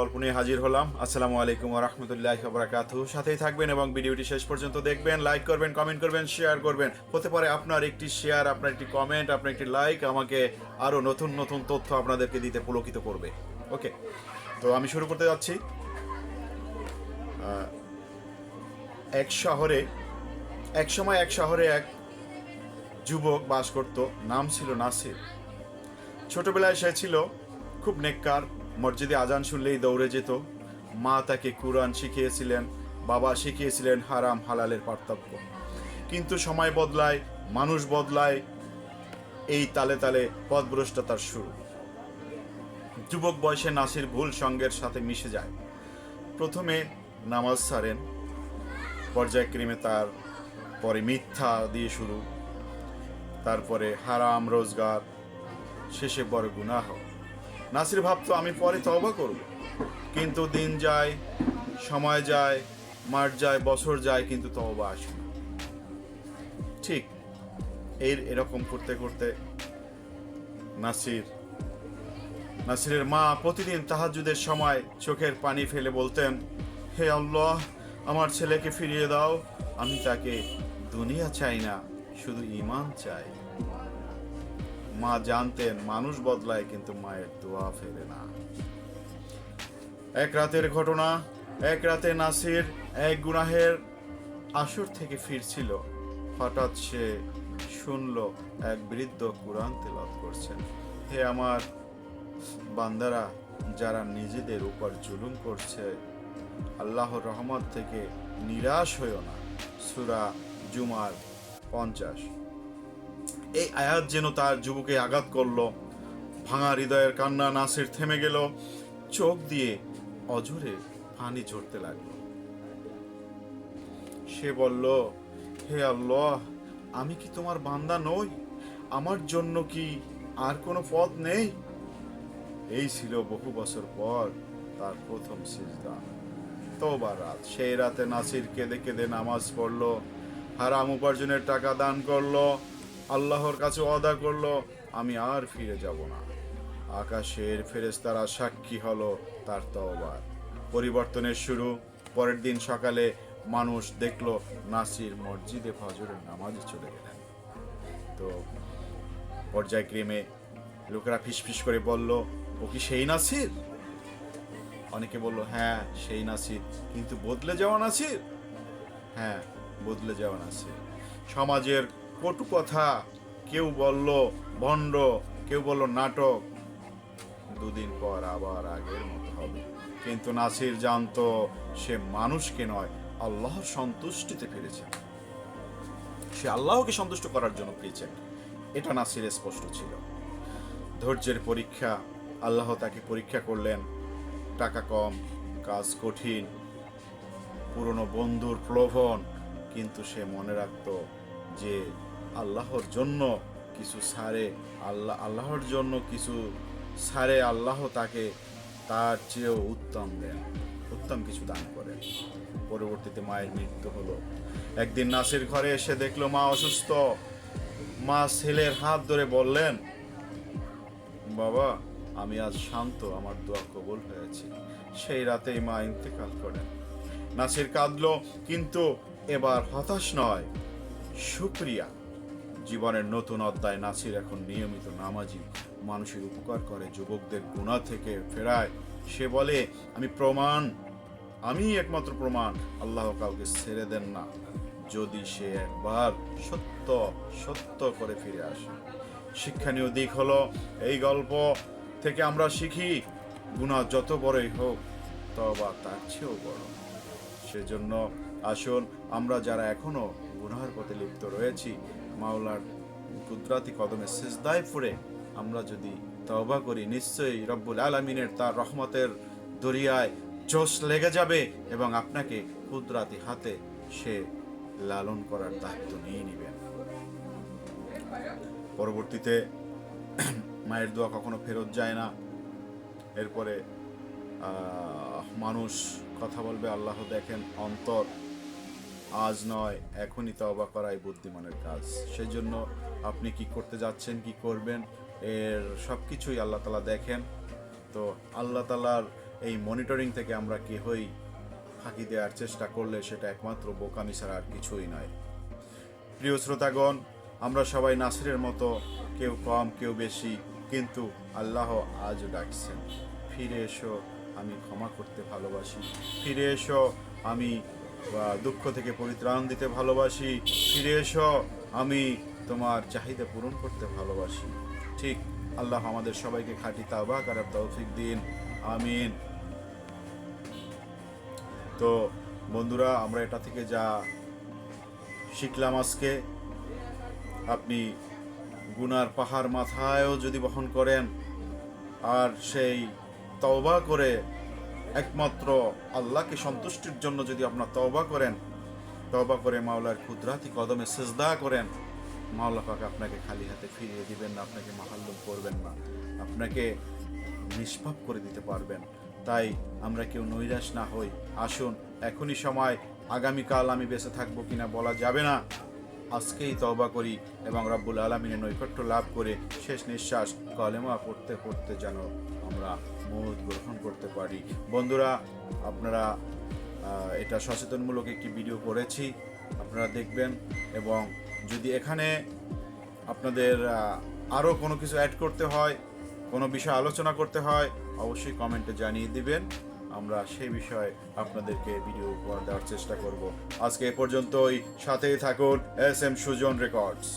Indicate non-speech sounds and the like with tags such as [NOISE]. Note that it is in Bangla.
গল্প নিয়ে হাজির হলাম। আসসালামু আলাইকুম রহমতুল্লাহ বরাকাতু সাথেই থাকবেন এবং ভিডিওটি শেষ পর্যন্ত দেখবেন, লাইক করবেন, কমেন্ট করবেন, শেয়ার করবেন। হতে পারে আপনার একটি শেয়ার, আপনার একটি কমেন্ট, আপনার একটি লাইক আমাকে আরও নতুন নতুন তথ্য আপনাদেরকে দিতে পুলকিত করবে। ওকে, তো আমি শুরু করতে যাচ্ছি। এক শহরে, এক সময় এক শহরে এক যুবক বাস করত, নাম ছিল নাসির। ছোটবেলায় সে ছিল খুব নেককার মসজিদে আজান শুনলেই দৌড়ে যেত। মা তাকে কুরআন শিখিয়েছিলেন, বাবা শিখিয়েছিলেন হারাম হালালের পার্থক্য। কিন্তু সময় বদলায়, মানুষ বদলায়, এই তালে তালে পথভ্রষ্টতার শুরু। যুবক বয়সে নাসির ভুল সঙ্গের সাথে মিশে যায়। প্রথমে নামাজ সারেন পর্যায়ক্রমে তার পরে মিথ্যা দিয়ে শুরু, তারপরে হারাম, রোজগার, শেষে বড় গুনাহ। নাসির ভাবতো আমি পরে তওবা করব। কিন্তু দিন যায়, সময় যায়, মাস যায়, বছর যায়, কিন্তু তওবা আসে না। ঠিক এর এরকম করতে করতে নাসির, নাসিরের মা প্রতিদিন তাহাজুদের সময় চোখের পানি ফেলে বলতেন, হে আল্লাহ, আমার ছেলেকে ফিরিয়ে দাও। আমি তাকে দুনিয়া চাই না, শুধু ইমান চাই। মা জানতেন, মানুষ বদলায়, কিন্তু মায়ের দোয়া ফেলে না। এক রাতের ঘটনা, এক রাতে নাসির এক গুনাহের আসর থেকে ফিরছিল। হঠাৎ সে শুনল, এক বৃদ্ধ কোরআন তেলাওয়াত করছেন। হে আমার বান্দারা, যারা নিজেদের উপর জুলুম করছে, আল্লাহর রহমত থেকে নিরাশ হইও না। সুরা জুমার পঞ্চাশ। এই আয়াত যেন তার যুবকে আঘাত করল। ভাঙা হৃদয়ের কান্না নাসির থেমে গেল। চোখ দিয়ে অজরে পানি ঝরতে লাগল। সে বলল, হে আল্লাহ, আমি কি তোমার বান্দা নই? আমার জন্য কি আর কোনো পথ নেই? এই ছিল বহু বছর পর তার প্রথম সিজদা। তোবার রাত। সেই রাতে নাসির কেঁদে কেঁদে নামাজ পড়ল, হারাম উপার্জনের টাকা দান করল আল্লাহর কাছে অদা করল, আমি আর ফিরে যাব না। আকাশের ফেরেশতারা সাক্ষী হলো তার তওবার। পরিবর্তনের শুরু, পরের দিন সকালে মানুষ দেখল নাসির মসজিদে ফজরের নামাজে চলে গেলেন। তো পর্যায়ক্রমে লোকেরা ফিসফিস করে বলল, ও কি সেই নাসির? অনেকে বলল হ্যাঁ সেই নাসির। কিন্তু বদলে যাওয়া নাসির? হ্যাঁ বদলে যাওয়া নাসির। সমাজের কটু কথা। কেউ বলল, ভণ্ড। কেউ বলল, নাটক। দুদিন পর আবার আগের মতো হবে। কিন্তু নাসির জানতো, সে মানুষকে নয়, আল্লাহর সন্তুষ্টিতে ফিরেছে। সে আল্লাহকে সন্তুষ্ট করার জন্য ফিরেছেন এটা নাসির স্পষ্ট ছিল। ধৈর্যের পরীক্ষা, আল্লাহ তাকে পরীক্ষা করলেন। টাকা কম, কাজ কঠিন, পুরনো বন্ধুর প্রলোভন, কিন্তু সে মনে রাখতো যে আল্লাহর জন্য কিছু সারে, আল্লাহ আল্লাহর জন্য কিছু সারে আল্লাহ তাকে তার চেয়েও উত্তম দেন, উত্তম কিছু দান করেন। পরবর্তীতে মায়ের মৃত্যু হলো। একদিন নাসির ঘরে এসে দেখল মা অসুস্থ। মা ছেলের হাত ধরে বললেন, বাবা, আমি আজ শান্ত, আমার দোয়া কবল হয়েছে। সেই রাতেই মা ইন্তেকাল করেন। নাসির কাঁদল, কিন্তু এবার হতাশ নয় সুপ্রিয়া জীবনের নতুন অধ্যায় নাসির এখন নিয়মিত নামাজি, মানুষের উপকার করে, যুবকদের গুণা থেকে ফেরায়। সে বলে, আমি প্রমাণ আমি একমাত্র প্রমাণ, আল্লাহ কাউকে ছেড়ে দেন না। যদি সে একবার সত্য সত্য করে ফিরে আসে। শিক্ষণীয় দিক হলো, এই গল্প থেকে আমরা শিখি, গুণা যত বড়ই হোক, তবা তার চেয়েও বড়। সেজন্য আসুন, আমরা যারা এখনও গুনার পথে লিপ্ত রয়েছি মাওলার কুদরাতি কদমে সেজদায় ফুরে আমরা যদি তওবা করি, নিশ্চয়ই রব্বুল আলমিনের তার রহমতের দরিয়ায় জোশ লেগে যাবে এবং আপনাকে কুদরাতি হাতে সে লালন করার দায়িত্ব নিয়ে নেবেন পরবর্তীতে [CLEARS THROAT] মায়ের দোয়া কখনো ফেরত যায় না। এরপরে মানুষ কথা বলবে, আল্লাহ দেখেন অন্তর আজ নয়, এখনই তওবা করাই বুদ্ধিমানের কাজ। সেজন্য আপনি কি করতে যাচ্ছেন, কি করবেন, এর সব কিছুই আল্লাহ তালা দেখেন। তো আল্লাহ তালার এই মনিটরিং থেকে আমরা কেহই ফাঁকি দেওয়ার চেষ্টা করলে সেটা একমাত্র বোকামি ছাড়া আর কিছুই নয়। প্রিয় শ্রোতাগণ, আমরা সবাই নাসিরের মতো, কেউ কম, কেউ বেশি, কিন্তু আল্লাহ আজও ডাকছেন। ফিরে এসো, আমি ক্ষমা করতে ভালোবাসি। ফিরে এসো, আমি দুঃখ থেকে পরিত্রাণ দিতে ভালোবাসি, ফিরে এসো, আমি তোমার চাহিদা পূরণ করতে ভালোবাসি। ঠিক, আল্লাহ আমাদের সবাইকে খাঁটি তাওবা করার তৌফিক দিন। আমিন। তো বন্ধুরা, আমরা এটা থেকে যা শিখলাম আজকে, আপনি গুনার পাহাড় মাথায়ও যদি বহন করেন, আর সেই তওবা করে একমাত্র আল্লাহকে সন্তুষ্টির জন্য যদি আপনার তওবা করেন, তওবা করে মাওলার কুদরাতি কদমে সেজদা করেন, মাওলা পাক আপনাকে খালি হাতে ফিরিয়ে দিবেন না, আপনাকে মাহাল্লুম করবেন না, আপনাকে নিষ্পাপ করে দিতে পারবেন। তাই আমরা কেউ নৈরাশ না হই। আসুন, এখনই সময়, আগামীকাল আমি বেঁচে থাকব কিনা বলা যাবে না। আজকেই তওবা করি এবং রাব্বুল আলমিনের নৈকট্য লাভ করে শেষ নিঃশ্বাস কলেমা পড়তে পড়তে যেন আমরা মৌত গ্রহণ করতে পারি। বন্ধুরা, আপনারা এটা সচেতনমূলক একটি ভিডিও করেছি, আপনারা দেখবেন এবং যদি এখানে আপনাদের আরও কোনো কিছু অ্যাড করতে হয়, কোনো বিষয় আলোচনা করতে হয়, অবশ্যই কমেন্টে জানিয়ে দিবেন। আমরা সেই বিষয়ে আপনাদেরকে ভিডিও উপহার দেওয়ার চেষ্টা করব। আজকে এ পর্যন্তই। সাথেই থাকুন এস এম সুজন রেকর্ডস।